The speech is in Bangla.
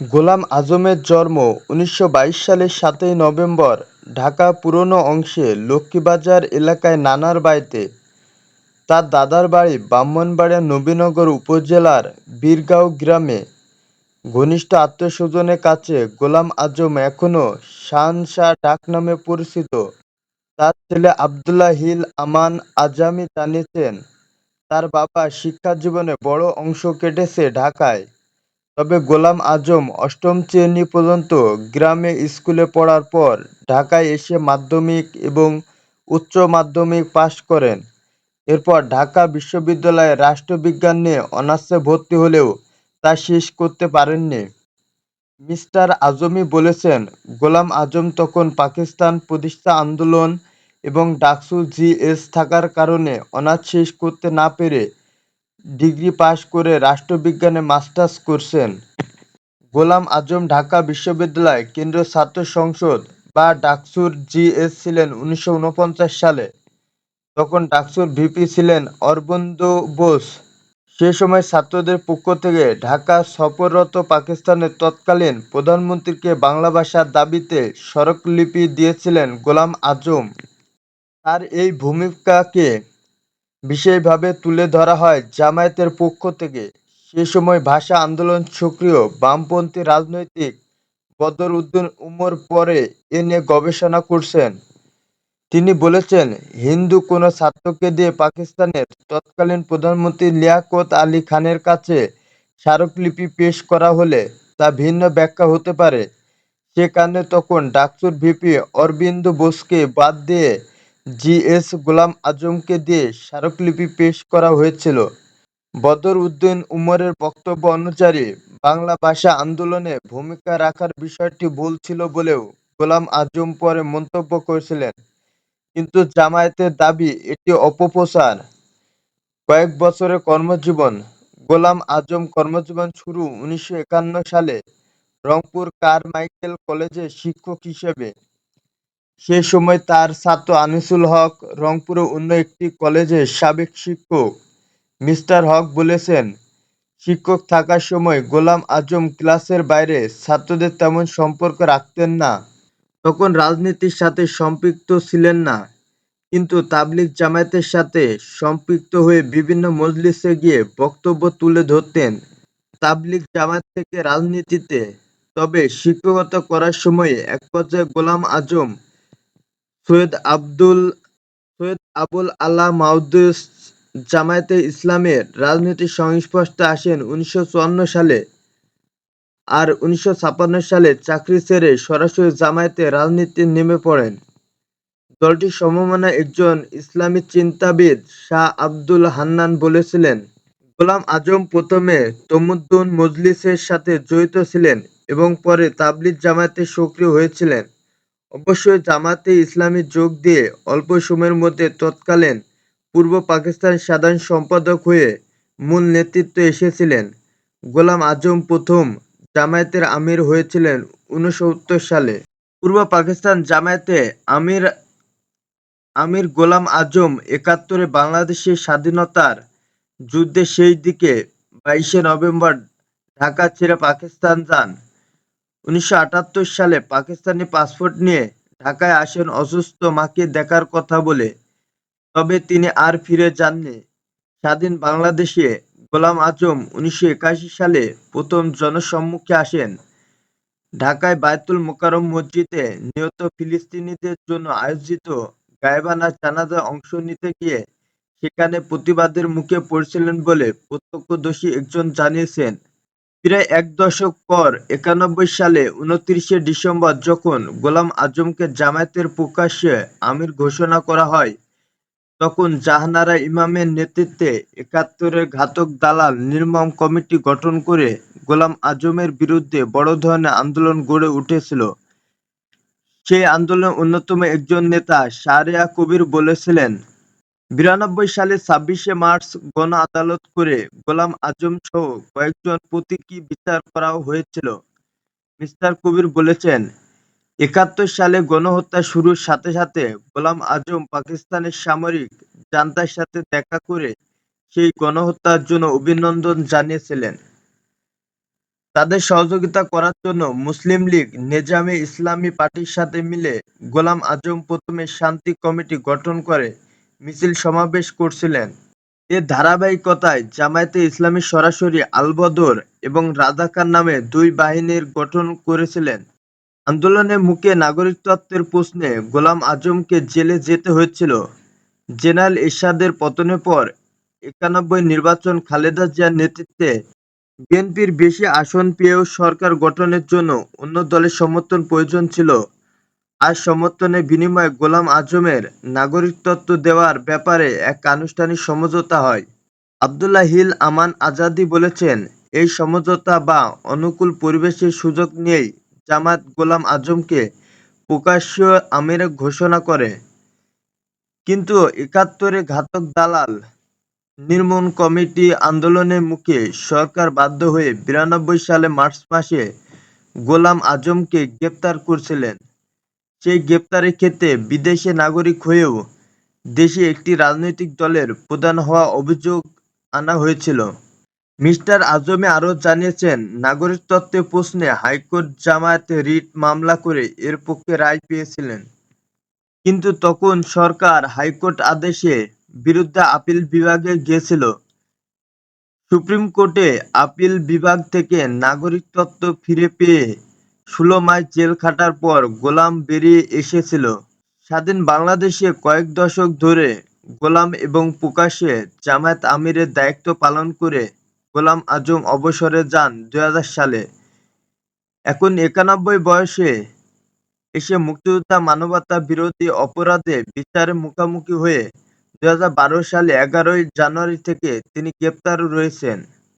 গোলাম আজমের জন্ম উনিশশো বাইশ সালের সাতই নভেম্বর ঢাকা পুরনো অংশে লক্ষ্মীবাজার এলাকায় নানার বাড়িতে। তার দাদার বাড়ি ব্রাহ্মণবাড়িয়া নবীনগর উপজেলার বীরগাঁও গ্রামে। ঘনিষ্ঠ আত্মীয়স্বজনের কাছে গোলাম আজম এখনও শাহনশাহ ডাকনামে পরিচিত। তার ছেলে আবদুল্লাহ হিল আমান আজামি জানিয়েছেন, তার বাবার শিক্ষাজীবনের বড় অংশ কেটেছে ঢাকায়। তবে গোলাম আজম অষ্টম শ্রেণি পর্যন্ত গ্রামে স্কুলে পড়ার পর ঢাকায় এসে মাধ্যমিক এবং উচ্চ মাধ্যমিক পাশ করেন। এরপর ঢাকা বিশ্ববিদ্যালয়ে রাষ্ট্রবিজ্ঞান নিয়ে অনার্সে ভর্তি হলেও তা শেষ করতে পারেননি। মিস্টার আজমি বলেছেন, গোলাম আজম তখন পাকিস্তান প্রতিষ্ঠা আন্দোলন এবং ডাকসু জি.এস থাকার কারণে অনার্স শেষ করতে না পেরে ডিগ্রি পাশ করে রাষ্ট্রবিজ্ঞানে মাস্টার্স করছেন। গোলাম আজম ঢাকা বিশ্ববিদ্যালয় কেন্দ্রীয় ছাত্র সংসদ বা ডাকসুর জি.এস ছিলেন উনিশশো ঊনপঞ্চাশ সালে। তখন ডাকসুর ভিপি ছিলেন অরবিন্দ বোস। সে সময় ছাত্রদের পক্ষ থেকে ঢাকা সফররত পাকিস্তানের তৎকালীন প্রধানমন্ত্রীকে বাংলা ভাষার দাবিতে স্মারকলিপি দিয়েছিলেন গোলাম আজম। তার এই ভূমিকাকে বিশেষভাবে তুলে ধরা হয় জামায়াতের পক্ষ থেকে। সে সময় ভাষা আন্দোলন সক্রিয় বামপন্থী রাজনীতিক বদর উদ্দিন উমর পরে এ নিয়ে গবেষণা করছেন তিনি বলেছেন, হিন্দু কোনো ছাত্রকে দিয়ে পাকিস্তানের তৎকালীন প্রধানমন্ত্রী লিয়াকত আলী খানের কাছে স্মারকলিপি পেশ করা হলে তা ভিন্ন ব্যাখ্যা হতে পারে। সে কারণে তখন ডাকসুর ভিপি অরবিন্দ বোসকে বাদ দিয়ে জি.এস গোলাম আজমকে দিয়ে স্মারকলিপি পেশ করা হয়েছিল। বদর উদ্দিন উমরের বক্তব্য অনুযায়ী, বাংলা ভাষা আন্দোলনে ভূমিকা রাখার বিষয়টি ভুল ছিল বলেও গোলাম আজম পরে মন্তব্য করেছিলেন। কিন্তু জামায়াতের দাবি এটি অপপ্রচার। কয়েক বছরের কর্মজীবন, গোলাম আজম কর্মজীবন শুরু উনিশশো একান্ন সালে রংপুর কারমাইকেল কলেজে শিক্ষক হিসেবে। সে সময় তার ছাত্র আনিসুল হক রংপুরের অন্য একটি কলেজের সাবেক শিক্ষক। মিস্টার হক বলেছেন, শিক্ষক থাকার সময় গোলাম আজম ক্লাসের বাইরে ছাত্রদের তেমন সম্পর্ক রাখতেন না। তখন রাজনীতির সাথে সম্পৃক্ত ছিলেন না। কিন্তু তাবলিগ জামায়াতের সাথে সম্পৃক্ত হয়ে বিভিন্ন মজলিসে গিয়ে বক্তব্য তুলে ধরতেন। তাবলিগ জামায়াত থেকে রাজনীতিতে। তবে শিক্ষকতা করার সময়ে একপর্যায়ে গোলাম আজম সৈয়দ আব্দুল সৈয়দ আবুল আলা মাওদুদ জামায়াতে ইসলামের রাজনৈতিক সংস্পর্শে আসেন উনিশশো চুয়ান্ন সালে। আর উনিশশো ছাপ্পান্ন সালে চাকরি ছেড়ে সরাসরি জামায়াতে রাজনীতিতে নেমে পড়েন। দলটির সমমনা একজন ইসলামী চিন্তাবিদ শাহ আব্দুল হান্নান বলেছিলেন, গোলাম আজম প্রথমে তমুদ্দুন মজলিসের সাথে জড়িত ছিলেন এবং পরে তাবলিগ জামায়াতে সক্রিয় হয়েছিলেন। অবশ্য জামায়াতে ইসলামী যোগ দিয়ে অল্প সময়ের মধ্যে তৎকালীন পূর্ব পাকিস্তানের সাধারণ সম্পাদক হয়ে মূল নেতৃত্বে এসেছিলেন। গোলাম আজম প্রথম জামায়াতের আমির হয়েছিলেন ঊনসত্তর সালে। পূর্ব পাকিস্তান জামায়াতে আমির আমির গোলাম আজম একাত্তরে বাংলাদেশের স্বাধীনতার যুদ্ধের শেষ দিকে বাইশে নভেম্বর ঢাকা ছেড়ে পাকিস্তান যান। উনিশশো আটাত্তর সালে পাকিস্তানি পাসপোর্ট নিয়ে ঢাকায় আসেন অসুস্থ মাকে দেখার কথা বলে। তবে তিনি আর ফিরে যাননি। স্বাধীন বাংলাদেশে গোলাম আজম উনিশশো একাশি সালে প্রথম জনসম্মুখে আসেন। ঢাকায় বায়তুল মোকাররম মসজিদে নিহত ফিলিস্তিনিদের জন্য আয়োজিত গায়েবানা জানাজায় অংশ নিতে গিয়ে সেখানে প্রতিবাদের মুখে পড়েছিলেন বলে প্রত্যক্ষদর্শী একজন জানিয়েছেন। প্রায় এক দশক পর একানব্বই সালে উনত্রিশে ডিসেম্বর যখন গোলাম আজমকে জামায়াতের প্রকাশ্যে আমির ঘোষণা করা হয়, তখন জাহানারা ইমামের নেতৃত্বে একাত্তরের ঘাতক দালাল নির্মম কমিটি গঠন করে গোলাম আজমের বিরুদ্ধে বড় ধরনের আন্দোলন গড়ে উঠেছিল। সেই আন্দোলনের অন্যতম একজন নেতা শাহরিয়ার কবির বলেছিলেন, বিরানব্বই সালের ছাব্বিশে মার্চ গণ আদালত করে গোলাম আজম সহ কয়েকজন প্রতীকী বিচার করা হয়েছিল। মিস্টার কবির বলেছেন, একাত্তর সালে গণহত্যা শুরুর সাথে সাথে গোলাম আজম পাকিস্তানের সামরিক জান্তার সাথে দেখা করে সেই গণহত্যার জন্য অভিনন্দন জানিয়েছিলেন। তাদের সহযোগিতা করার জন্য মুসলিম লীগ নেজামে ইসলামী পার্টির সাথে মিলে গোলাম আজম প্রথমে শান্তি কমিটি গঠন করে মিছিল সমাবেশ করছিলেন। এর ধারাবাহিকতায় জামায়াতে ইসলামী সরাসরি আলবদর এবং রাজাকার নামে দুই বাহিনীর গঠন করেছিলেন। আন্দোলনের মুখে নাগরিকত্বের প্রশ্নে গোলাম আজমকে জেলে যেতে হয়েছিল। জেনারেল এরশাদের পতনের পর একানব্বই নির্বাচন খালেদা জিয়ার নেতৃত্বে বিএনপির বেশি আসন পেয়েও সরকার গঠনের জন্য অন্য দলের সমর্থন প্রয়োজন ছিল। আর সমর্থনের বিনিময়ে গোলাম আজমের নাগরিকত্ব দেওয়ার ব্যাপারে এক আনুষ্ঠানিক সমঝোতা হয়। আবদুল্লাহ হিল আমান আজাদি বলেছেন, এই সমঝোতা বা অনুকূল পরিবেশের সুযোগ নিয়েই জামাত গোলাম আজমকে প্রকাশ্য আমির ঘোষণা করে। কিন্তু একাত্তরে ঘাতক দালাল নির্মূল কমিটি আন্দোলনের মুখে সরকার বাধ্য হয়ে বিরানব্বই সালে মার্চ মাসে গোলাম আজমকে গ্রেপ্তার করছিলেন। সেই গ্রেপ্তারের ক্ষেত্রে বিদেশে নাগরিক হয়েও দেশে একটি রাজনৈতিক দলের প্রধান হওয়া অভিযোগ আনা হয়েছিল। মিস্টার আজমে আরও জানিয়েছেন নাগরিকত্ব প্রশ্নে হাইকোর্ট জামায়াতে রিট মামলা করে এর পক্ষে রায় পেয়েছিলেন। কিন্তু তখন সরকার হাইকোর্ট আদেশে বিরুদ্ধে আপিল বিভাগে গিয়েছিল। সুপ্রিম কোর্টে আপিল বিভাগ থেকে নাগরিকত্ব ফিরে পেয়ে ষোলো মাস জেল খাটার পর গোলাম বেরিয়ে এসেছিল। স্বাধীন বাংলাদেশে কয়েক দশক ধরে গোলাম এবং প্রকাশ্যে জামায়াত আমিরের দায়িত্ব পালন করে গোলাম আজম অবসরে যান দুই হাজার সালে। এখন একানব্বই বয়সে এসে মুক্তিযোদ্ধা মানবতা বিরোধী অপরাধে বিচারের মুখোমুখি হয়ে দুই হাজার বারো সালে এগারোই জানুয়ারি থেকে তিনি গ্রেপ্তার রয়েছেন।